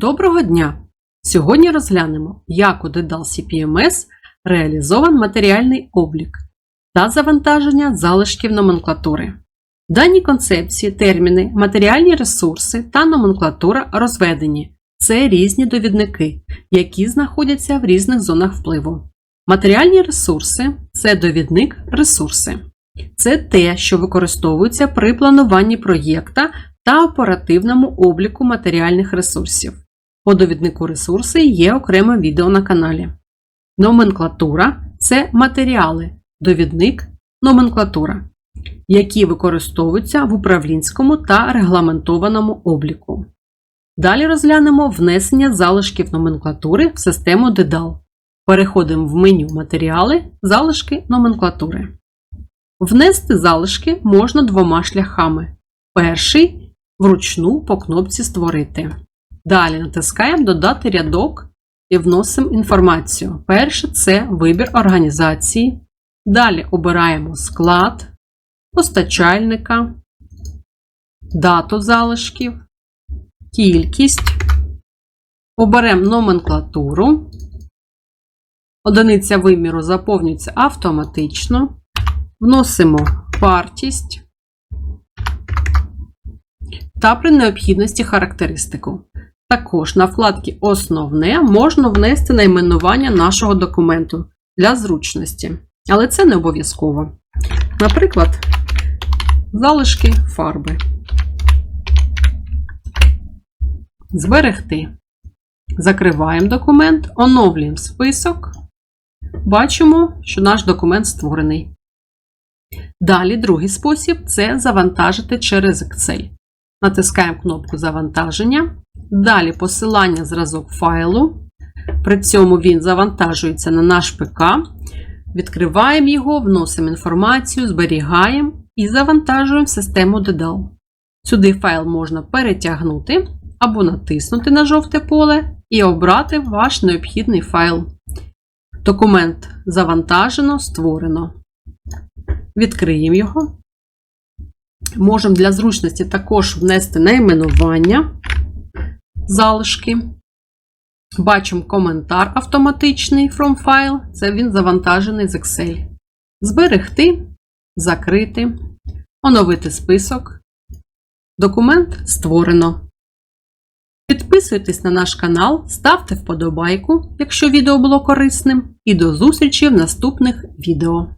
Доброго дня! Сьогодні розглянемо, як у Dedal CPMS реалізован матеріальний облік та завантаження залишків номенклатури. В даній концепції терміни матеріальні ресурси та номенклатура розведені. Це різні довідники, які знаходяться в різних зонах впливу. Матеріальні ресурси це довідник ресурси. Це те, що використовується при плануванні проєкта та оперативному обліку матеріальних ресурсів. По довіднику ресурси є окреме відео на каналі. Номенклатура це матеріали, довідник, номенклатура, які використовуються в управлінському та регламентованому обліку. Далі розглянемо внесення залишків номенклатури в систему DEDAL. Переходимо в меню Матеріали, залишки номенклатури. Внести залишки можна двома шляхами. Перший вручну по кнопці Створити. Далі натискаємо Додати рядок і вносимо інформацію. Перше це вибір організації. Далі обираємо склад, постачальника, дату залишків, кількість. Оберемо номенклатуру. Одиниця виміру заповнюється автоматично. Вносимо вартість та при необхідності характеристику. Також на вкладці Основне можна внести найменування нашого документу для зручності, але це не обов'язково. Наприклад, залишки фарби. Зберегти. Закриваємо документ, оновлюємо список. Бачимо, що наш документ створений. Далі другий спосіб це завантажити через Excel. Натискаємо кнопку Завантаження. Далі посилання зразок файлу. При цьому він завантажується на наш ПК. Відкриваємо його, вносимо інформацію, зберігаємо і завантажуємо в систему DEDAL. Сюди файл можна перетягнути або натиснути на жовте поле і обрати ваш необхідний файл. Документ завантажено, створено. Відкриємо його. Можемо для зручності також внести найменування залишки. Бачимо коментар автоматичний from file, це він завантажений з Excel. Зберегти, закрити, оновити список. Документ створено. Підписуйтесь на наш канал, ставте вподобайку, якщо відео було корисним, і до зустрічі в наступних відео.